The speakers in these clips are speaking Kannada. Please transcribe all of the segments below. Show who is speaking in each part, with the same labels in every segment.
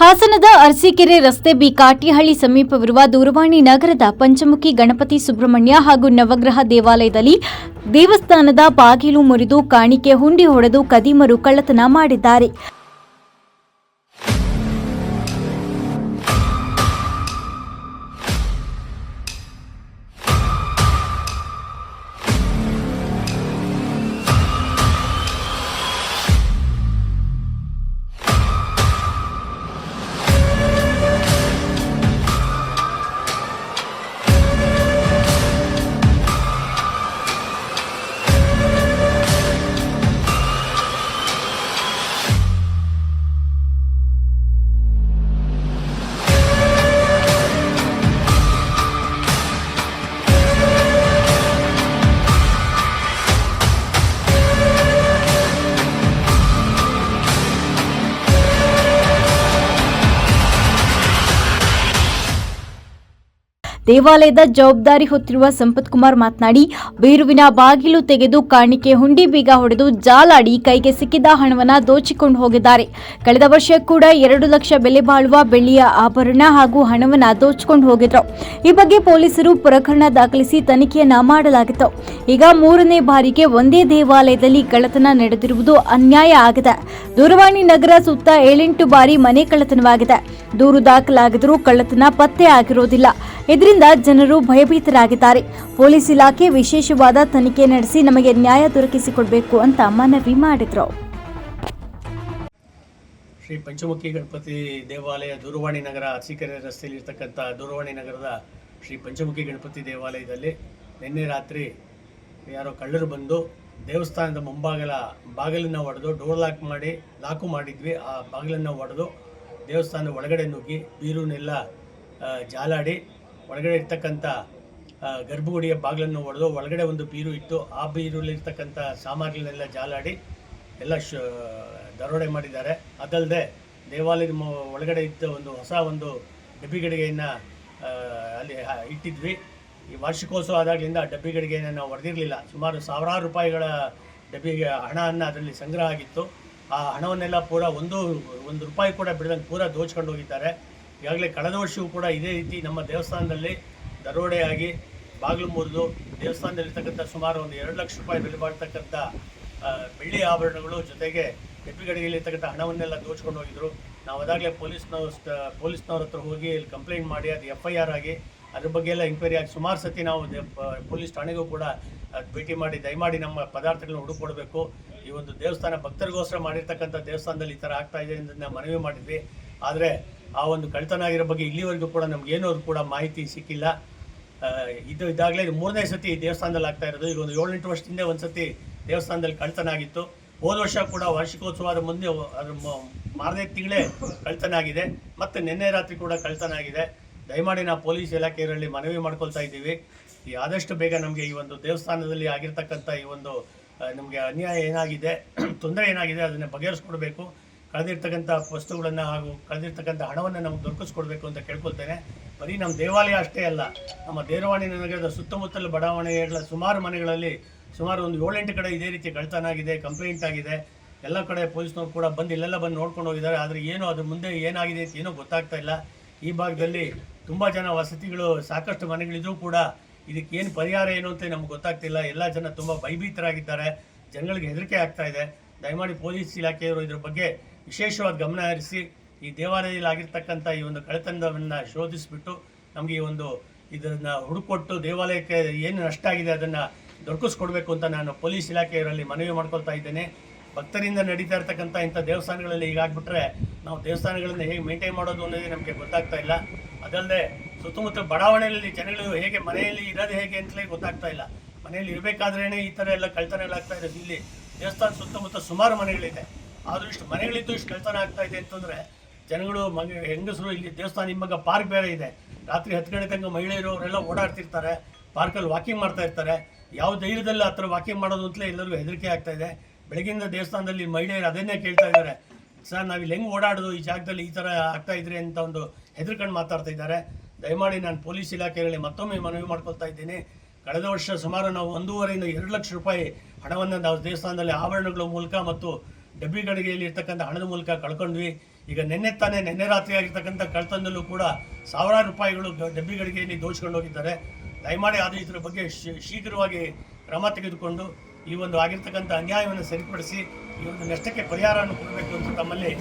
Speaker 1: ಹಾಸನದ ಅರಸೀಕೆರೆ ರಸ್ತೆ ಬಿ ಕಾಟಿಹಳ್ಳಿ ಸಮೀಪವಿರುವ ದೂರವಾಣಿ ನಗರದ ಪಂಚಮುಖಿ ಗಣಪತಿ ಸುಬ್ರಹ್ಮಣ್ಯ ಹಾಗೂ ನವಗ್ರಹ ದೇವಾಲಯದಲ್ಲಿ ದೇವಸ್ಥಾನದ ಬಾಗಿಲು ಮುರಿದು ಕಾಣಿಕೆ ಹುಂಡಿ ಹೊಡೆದು ಕದೀಮರು ಕಳ್ಳತನ ಮಾಡಿದ್ದಾರೆ. ದೇವಾಲಯದ ಜವಾಬ್ದಾರಿ ಹೊತ್ತಿರುವ ಸಂಪತ್ ಕುಮಾರ್ ಮಾತನಾಡಿ, ಬೀರುವಿನ ಬಾಗಿಲು ತೆಗೆದು ಕಾಣಿಕೆ ಹುಂಡಿ ಬೀಗ ಹೊಡೆದು ಜಾಲಾಡಿ ಕೈಗೆ ಸಿಕ್ಕಿದ ಹಣವನ್ನು ದೋಚಿಕೊಂಡು ಹೋಗಿದ್ದಾರೆ. ಕಳೆದ ವರ್ಷ ಕೂಡ ಎರಡು ಲಕ್ಷ ಬೆಲೆ ಬಾಳುವ ಬೆಳ್ಳಿಯ ಆಭರಣ ಹಾಗೂ ಹಣವನ್ನ ದೋಚಿಕೊಂಡು ಹೋಗಿದ್ರು. ಈ ಬಗ್ಗೆ ಪೊಲೀಸರು ಪ್ರಕರಣ ದಾಖಲಿಸಿ ತನಿಖೆಯನ್ನ ಮಾಡಲಾಗಿತ್ತು. ಈಗ ಮೂರನೇ ಬಾರಿಗೆ ಒಂದೇ ದೇವಾಲಯದಲ್ಲಿ ಕಳ್ಳತನ ನಡೆದಿರುವುದು ಅನ್ಯಾಯ ಆಗಿದೆ. ದೂರವಾಣಿ ನಗರ ಸುತ್ತ ಏಳೆಂಟು ಬಾರಿ ಮನೆ ಕಳ್ಳತನವಾಗಿದೆ. ದೂರು ದಾಖಲಾಗಿದ್ರೂ ಕಳ್ಳತನ ಪತ್ತೆ ಆಗಿರೋದಿಲ್ಲ. ಇದರಿಂದ ಜನರು ಭಯಭೀತರಾಗಿದ್ದಾರೆ. ಪೊಲೀಸ್ ಇಲಾಖೆ ವಿಶೇಷವಾದ ತನಿಖೆ ನಡೆಸಿ ನಮಗೆ ನ್ಯಾಯ ದೊರಕಿಸಿಕೊಡಬೇಕು ಅಂತ ಮನವಿ ಮಾಡಿದ್ರು.
Speaker 2: ಶ್ರೀ ಪಂಚಮುಖಿ ಗಣಪತಿ ದೇವಾಲಯ ದೂರವಾಣಿ ನಗರ ಅರಸೀಕೆರೆ ರಸ್ತೆಯಲ್ಲಿರ್ತಕ್ಕಂಥ ದೂರವಾಣಿ ನಗರದ ಶ್ರೀ ಪಂಚಮುಖಿ ಗಣಪತಿ ದೇವಾಲಯದಲ್ಲಿ ನಿನ್ನೆ ರಾತ್ರಿ ಯಾರೋ ಕಳ್ಳರು ಬಂದು ದೇವಸ್ಥಾನದ ಮುಂಭಾಗಲ ಬಾಗಿಲನ್ನು ಒಡೆದು ಡೋರ್ ಲಾಕ್ ಮಾಡಿ ಲಾಕು ಮಾಡಿದ್ವಿ. ಆ ಬಾಗಿಲನ್ನು ಒಡೆದು ದೇವಸ್ಥಾನದ ಒಳಗಡೆ ನುಗ್ಗಿ ಬೀರುನೆಲ್ಲ ಜಾಲಾಡಿ ಒಳಗಡೆ ಇರ್ತಕ್ಕಂಥ ಗರ್ಭಗುಡಿಯ ಬಾಗಿಲನ್ನು ಒಡೆದು ಒಳಗಡೆ ಒಂದು ಬೀರು ಇತ್ತು ಆ ಬೀರಲ್ಲಿರ್ತಕ್ಕಂಥ ಸಾಮಗ್ರಿಗಳನ್ನೆಲ್ಲ ಜಾಲಾಡಿ ಎಲ್ಲ ಶ, ದರೋಡೆ ಮಾಡಿದ್ದಾರೆ. ಅದಲ್ಲದೆ ದೇವಾಲಯದ ಒಳಗಡೆ ಇದ್ದ ಒಂದು ಹೊಸ ಒಂದು ಡಬ್ಬಿ ಗಡಿಗೆಯನ್ನು ಅಲ್ಲಿ ಇಟ್ಟಿದ್ವಿ. ಈ ವಾರ್ಷಿಕೋತ್ಸವ ಆದಾಗಲಿಂದ ಆ ಡಬ್ಬಿ ಗಡಿಗೆಯನ್ನು ನಾವು ಹೊಡೆದಿರಲಿಲ್ಲ ಸುಮಾರು ಸಾವಿರಾರು ರೂಪಾಯಿಗಳ ಡಬ್ಬಿಗೆ ಹಣವನ್ನು ಅದರಲ್ಲಿ ಸಂಗ್ರಹ ಆಗಿತ್ತು. ಆ ಹಣವನ್ನೆಲ್ಲ ಪೂರ ಒಂದು ಒಂದು ರೂಪಾಯಿ ಕೂಡ ಬಿಡದಂಗೆ ಪೂರ ದೋಚ್ಕೊಂಡು ಹೋಗಿದ್ದಾರೆ ಈಗಾಗಲೇ ಕಳೆದ ವರ್ಷವೂ ಕೂಡ ಇದೇ ರೀತಿ ನಮ್ಮ ದೇವಸ್ಥಾನದಲ್ಲಿ ದರೋಡೆಯಾಗಿ ಬಾಗಿಲು ಮುರಿದು ದೇವಸ್ಥಾನದಲ್ಲಿರ್ತಕ್ಕಂಥ ಸುಮಾರು ಒಂದು ಎರಡು ಲಕ್ಷ ರೂಪಾಯಿ ಬೆಲೆ ಬಾಳ್ತಕ್ಕಂಥ ಬೆಳ್ಳಿ ಆಭರಣಗಳು ಜೊತೆಗೆ ಎಪ್ಪಿಗಡಿಗೆಯಲ್ಲಿರ್ತಕ್ಕಂಥ ಹಣವನ್ನೆಲ್ಲ ದೋಚ್ಕೊಂಡು ಹೋಗಿದ್ರು. ನಾವು ಅದಾಗಲೇ ಪೊಲೀಸ್ನವ್ರ ಪೊಲೀಸ್ನವ್ರ ಹತ್ರ ಹೋಗಿ ಇಲ್ಲಿ ಕಂಪ್ಲೇಂಟ್ ಮಾಡಿ, ಅದು ಎಫ್ ಐ ಆರ್ ಆಗಿ ಅದ್ರ ಬಗ್ಗೆ ಎಲ್ಲ ಎಂಕ್ವೈರಿ ಆಗಿ ಸುಮಾರು ಸತಿ ನಾವು ಪೊಲೀಸ್ ಠಾಣೆಗೂ ಕೂಡ ಭೇಟಿ ಮಾಡಿ, ದಯಮಾಡಿ ನಮ್ಮ ಪದಾರ್ಥಗಳನ್ನ ಹುಡುಕೊಡ್ಬೇಕು. ಈ ಒಂದು ದೇವಸ್ಥಾನ ಭಕ್ತರಿಗೋಸ್ಕರ ಮಾಡಿರ್ತಕ್ಕಂಥ ದೇವಸ್ಥಾನದಲ್ಲಿ ಈ ಥರ ಆಗ್ತಾ ಇದೆ ಅಂತ ನಾವು ಮನವಿ ಮಾಡಿದ್ವಿ. ಆದರೆ ಆ ಒಂದು ಕಳ್ತನ ಆಗಿರೋ ಬಗ್ಗೆ ಇಲ್ಲಿವರೆಗೂ ಕೂಡ ನಮಗೇನೂ ಕೂಡ ಮಾಹಿತಿ ಸಿಕ್ಕಿಲ್ಲ. ಇದು ಇದಾಗಲೇ ಇದು ಮೂರನೇ ಸತಿ ದೇವಸ್ಥಾನದಲ್ಲಿ ಆಗ್ತಾ ಇರೋದು. ಈಗ ಒಂದು ಏಳೆಂಟು ವರ್ಷದಿಂದ ಒಂದು ಸತಿ ದೇವಸ್ಥಾನದಲ್ಲಿ ಕಳ್ತನ ಆಗಿತ್ತು ಹೋದ ವರ್ಷ ಕೂಡ ವಾರ್ಷಿಕೋತ್ಸವದ ಮುಂದೆ ಅದ್ರ ಮಾರನೇ ತಿಂಗಳೇ ಕಳ್ತನ ಆಗಿದೆ ಮತ್ತು ನಿನ್ನೆ ರಾತ್ರಿ ಕೂಡ ಕಳ್ತನ ಆಗಿದೆ ದಯಮಾಡಿ ನಾವು ಪೊಲೀಸ್ ಇಲಾಖೆಯಲ್ಲಿ ಮನವಿ ಮಾಡ್ಕೊಳ್ತಾ ಇದ್ದೀವಿ. ಈ ಆದಷ್ಟು ಬೇಗ ನಮಗೆ ಈ ಒಂದು ದೇವಸ್ಥಾನದಲ್ಲಿ ಆಗಿರ್ತಕ್ಕಂಥ ಈ ಒಂದು ನಮಗೆ ಅನ್ಯಾಯ ಏನಾಗಿದೆ, ತೊಂದರೆ ಏನಾಗಿದೆ ಅದನ್ನು ಬಗೆಹರಿಸ್ಕೊಡ್ಬೇಕು. ಕಳೆದಿರ್ತಕ್ಕಂಥ ವಸ್ತುಗಳನ್ನು ಹಾಗೂ ಕಳೆದಿರ್ತಕ್ಕಂಥ ಹಣವನ್ನು ನಮ್ಗೆ ದೊರಕಿಸ್ಕೊಡ್ಬೇಕು ಅಂತ ಕೇಳ್ಕೊಳ್ತೇನೆ. ಬರೀ ನಮ್ಮ ದೇವಾಲಯ ಅಷ್ಟೇ ಅಲ್ಲ, ನಮ್ಮ ದೇರವಾಣಿ ನಗರದ ಸುತ್ತಮುತ್ತಲ ಬಡಾವಣೆಗಳ ಸುಮಾರು ಮನೆಗಳಲ್ಲಿ ಸುಮಾರು ಒಂದು ಏಳೆಂಟು ಕಡೆ ಇದೇ ರೀತಿ ಕಳ್ತನ ಆಗಿದೆ, ಕಂಪ್ಲೇಂಟ್ ಆಗಿದೆ. ಎಲ್ಲ ಕಡೆ ಪೊಲೀಸ್ನವ್ರು ಕೂಡ ಬಂದು ಇಲ್ಲೆಲ್ಲ ಬಂದು ನೋಡ್ಕೊಂಡು ಹೋಗಿದ್ದಾರೆ. ಆದರೆ ಏನು ಅದ್ರ ಮುಂದೆ ಏನಾಗಿದೆ ಅಂತ ಏನೋ ಗೊತ್ತಾಗ್ತಾ ಇಲ್ಲ. ಈ ಭಾಗದಲ್ಲಿ ತುಂಬ ಜನ ವಸತಿಗಳು, ಸಾಕಷ್ಟು ಮನೆಗಳಿದ್ರೂ ಕೂಡ ಇದಕ್ಕೆ ಏನು ಪರಿಹಾರ ಏನು ಅಂತ ನಮ್ಗೆ ಗೊತ್ತಾಗ್ತಿಲ್ಲ ಎಲ್ಲ ಜನ ತುಂಬ ಭಯಭೀತರಾಗಿದ್ದಾರೆ. ಜನಗಳಿಗೆ ಹೆದರಿಕೆ ಆಗ್ತಾ ಇದೆ. ದಯಮಾಡಿ ಪೊಲೀಸ್ ಇಲಾಖೆಯವರು ಇದ್ರ ಬಗ್ಗೆ ವಿಶೇಷವಾದ ಗಮನ ಹರಿಸಿ ಈ ದೇವಾಲಯದಲ್ಲಿ ಆಗಿರ್ತಕ್ಕಂಥ ಈ ಒಂದು ಕಳೆತನವನ್ನು ಶೋಧಿಸಿಬಿಟ್ಟು ನಮಗೆ ಈ ಒಂದು ಇದನ್ನು ಹುಡುಕೊಟ್ಟು ದೇವಾಲಯಕ್ಕೆ ಏನು ನಷ್ಟ ಆಗಿದೆ ಅದನ್ನು ದೊರಕಿಸ್ಕೊಡ್ಬೇಕು ಅಂತ ನಾನು ಪೊಲೀಸ್ ಇಲಾಖೆಯವರಲ್ಲಿ ಮನವಿ ಮಾಡ್ಕೊಳ್ತಾ ಇದ್ದೇನೆ. ಭಕ್ತರಿಂದ ನಡೀತಾ ಇರ್ತಕ್ಕಂಥ ಇಂಥ ದೇವಸ್ಥಾನಗಳಲ್ಲಿ ಹೀಗಾಗ್ಬಿಟ್ರೆ ನಾವು ದೇವಸ್ಥಾನಗಳನ್ನು ಹೇಗೆ ಮೇಂಟೈನ್ ಮಾಡೋದು ಅನ್ನೋದು ನಮಗೆ ಗೊತ್ತಾಗ್ತಾ ಇಲ್ಲ. ಅದಲ್ಲದೆ ಸುತ್ತಮುತ್ತ ಬಡಾವಣೆಯಲ್ಲಿ ಜನಗಳು ಹೇಗೆ ಮನೆಯಲ್ಲಿ ಇರೋದು ಹೇಗೆ ಅಂತಲೇ ಗೊತ್ತಾಗ್ತಾ ಇಲ್ಲ. ಮನೆಯಲ್ಲಿ ಇರಬೇಕಾದ್ರೇ ಈ ಥರ ಎಲ್ಲ ಕಳ್ತನಗಳಾಗ್ತಾ ಇರೋದು. ಇಲ್ಲಿ ದೇವಸ್ಥಾನ ಸುತ್ತಮುತ್ತ ಸುಮಾರು ಮನೆಗಳಿದೆ. ಆದರೂ ಇಷ್ಟು ಮನೆಗಳಿದ್ದು ಇಷ್ಟು ಕಳ್ತನ ಆಗ್ತಾ ಇದೆ ಅಂತಂದರೆ ಜನಗಳು ಮಗ ಹೆಂಗಸರು ಇಲ್ಲಿ ದೇವಸ್ಥಾನ ನಿಮ್ಮಗ ಪಾರ್ಕ್ ಬೇರೆ ಇದೆ. ರಾತ್ರಿ ಹತ್ತು ಗಂಟೆ ತನಕ ಮಹಿಳೆಯರು ಅವರೆಲ್ಲ ಓಡಾಡ್ತಿರ್ತಾರೆ, ಪಾರ್ಕಲ್ಲಿ ವಾಕಿಂಗ್ ಮಾಡ್ತಾ ಇರ್ತಾರೆ. ಯಾವ ಧೈರ್ಯದಲ್ಲಿ ಆ ಥರ ವಾಕಿಂಗ್ ಮಾಡೋದು ಅಂತಲೇ ಎಲ್ಲರಿಗೂ ಹೆದರಿಕೆ ಆಗ್ತಾ ಇದೆ. ಬೆಳಗಿಂದ ದೇವಸ್ಥಾನದಲ್ಲಿ ಮಹಿಳೆಯರು ಅದನ್ನೇ ಕೇಳ್ತಾ ಇದ್ದಾರೆ. ಸರ್, ನಾವು ಇಲ್ಲಿ ಹೆಂಗೆ ಓಡಾಡೋದು? ಈ ಜಾಗದಲ್ಲಿ ಈ ಥರ ಆಗ್ತಾ ಇದ್ರಿ ಅಂತ ಒಂದು ಹೆದರ್ಕೊಂಡು ಮಾತಾಡ್ತಾ ಇದ್ದಾರೆ. ದಯಮಾಡಿ ನಾನು ಪೊಲೀಸ್ ಇಲಾಖೆಗಳಲ್ಲಿ ಮತ್ತೊಮ್ಮೆ ಮನವಿ ಮಾಡ್ಕೊಳ್ತಾ ಇದ್ದೀನಿ. ಕಳೆದ ವರ್ಷ ಸುಮಾರು ನಾವು ಒಂದೂವರೆಯಿಂದ ಎರಡು ಲಕ್ಷ ರೂಪಾಯಿ ಹಣವನ್ನು ನಾವು ದೇವಸ್ಥಾನದಲ್ಲಿ ಆಭರಣಗಳ ಮೂಲಕ ಮತ್ತು ಡಬ್ಬಿಗಡಿಗೆಯಲ್ಲಿ ಇರ್ತಕ್ಕಂಥ ಹಣದ ಮೂಲಕ ಕಳ್ಕೊಂಡ್ವಿ. ಈಗ ನಿನ್ನೆ ತಾನೇ ನಿನ್ನೆ ರಾತ್ರಿ ಆಗಿರ್ತಕ್ಕಂಥ ಕಳ್ತನದಲ್ಲೂ ಕೂಡ ಸಾವಿರಾರು ರೂಪಾಯಿಗಳು ಡಬ್ಬಿ ಗಡಿಗೆಯಲ್ಲಿ ದೋಚ್ಕೊಂಡು ಹೋಗಿದ್ದಾರೆ. ದಯಮಾಡಿ ಅದು ಇದರ ಬಗ್ಗೆ ಶೀ- ಶೀಘ್ರವಾಗಿ ಕ್ರಮ ತೆಗೆದುಕೊಂಡು ಈ ಒಂದು ಆಗಿರ್ತಕ್ಕಂಥ ಅನ್ಯಾಯವನ್ನು ಸರಿಪಡಿಸಿ ಈ ಒಂದು ನಷ್ಟಕ್ಕೆ ಪರಿಹಾರವನ್ನು ಕೊಡಬೇಕು ಅಂತ ತಮ್ಮಲ್ಲಿ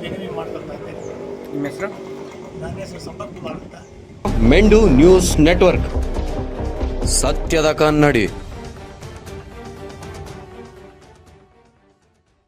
Speaker 2: ವಿನವಿ ಮಾಡ್ಕೊಳ್ತಾ ಇದ್ದೇನೆ.
Speaker 3: ನಿಮ್ಮ ಹೆಸರು?
Speaker 2: ನನ್ನ ಹೆಸರು ಸಂಪರ್ಕ ಕುಮಾರ್ ಅಂತ.
Speaker 4: ಮೆಂಡು ನ್ಯೂಸ್ ನೆಟ್ವರ್ಕ್. ಸತ್ಯದ ಕನ್ನಡಿ.